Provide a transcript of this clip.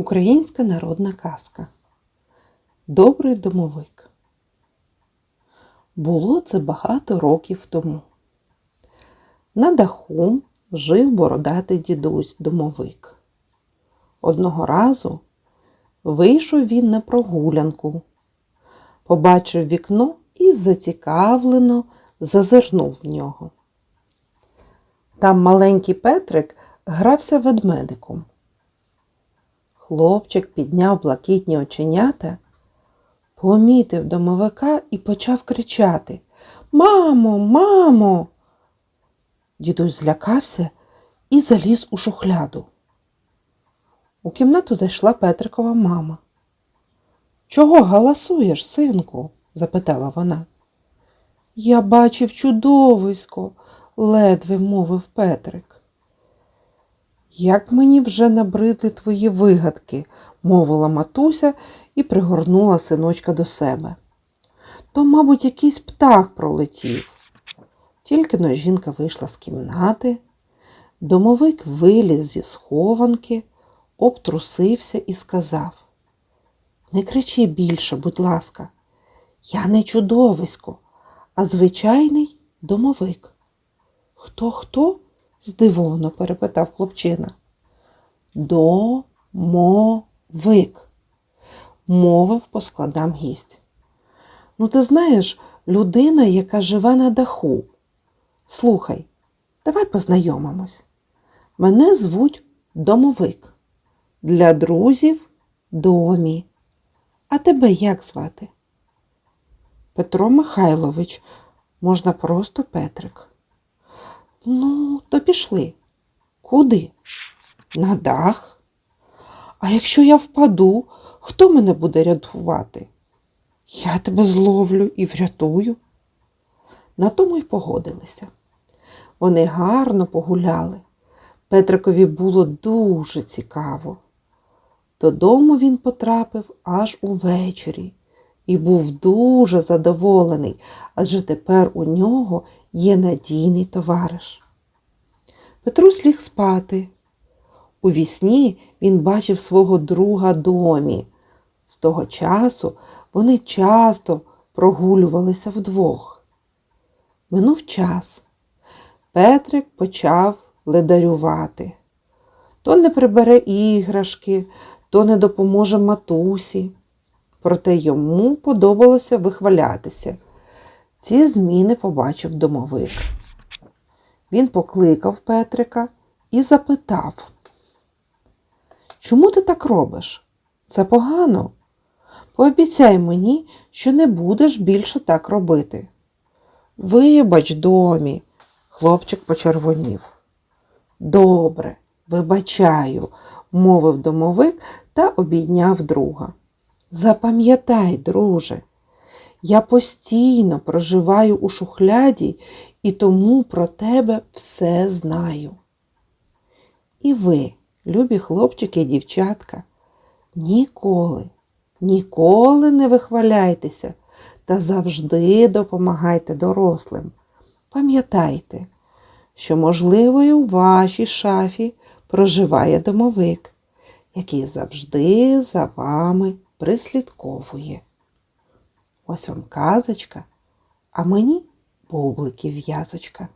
Українська народна казка. Добрий домовик. Було це багато років тому. На даху жив бородатий дідусь домовик. Одного разу вийшов він на прогулянку, побачив вікно і зацікавлено зазирнув в нього. Там маленький Петрик грався ведмедиком. Хлопчик підняв блакитні оченята, помітив домовика і почав кричати Мамо, мамо. Дідусь злякався і заліз у шухляду. У кімнату зайшла Петрикова мама. Чого галасуєш, синку? запитала вона. Я бачив чудовисько, ледве мовив Петрик. Як мені вже набридли твої вигадки, мовила матуся і пригорнула синочка до себе. То, мабуть, якийсь птах пролетів. Тільки но жінка вийшла з кімнати, домовик виліз зі схованки, обтрусився і сказав Не кричи більше, будь ласка, я не чудовисько, а звичайний домовик. Хто хто? Здивовано перепитав хлопчина. Домовик, мовив по складам гість. Ну, ти знаєш, людина, яка живе на даху. Слухай, давай познайомимось. Мене звуть домовик. Для друзів домі. А тебе як звати? Петро Михайлович, можна просто Петрик. Ну, то пішли. Куди? На дах. А якщо я впаду, хто мене буде рятувати? Я тебе зловлю і врятую. На тому й погодилися. Вони гарно погуляли. Петрикові було дуже цікаво. Додому він потрапив аж увечері і був дуже задоволений, адже тепер у нього є надійний товариш. Петрус ліг спати. У вісні він бачив свого друга домі. З того часу вони часто прогулювалися вдвох. Минув час. Петрик почав ледарювати. То не прибере іграшки, то не допоможе матусі. Проте йому подобалося вихвалятися. Ці зміни побачив домовик. Він покликав Петрика і запитав, Чому ти так робиш? Це погано. Пообіцяй мені, що не будеш більше так робити. Вибач, домі, хлопчик почервонів. Добре, вибачаю, мовив домовик та обійняв друга. Запам'ятай, друже, я постійно проживаю у шухляді і тому про тебе все знаю. І ви, любі хлопчики і дівчатка, ніколи, ніколи не вихваляйтеся та завжди допомагайте дорослим. Пам'ятайте, що, можливо, у вашій шафі проживає домовик, який завжди за вами прислідковує. Ось вам казочка, а мені бубликів в'язочка.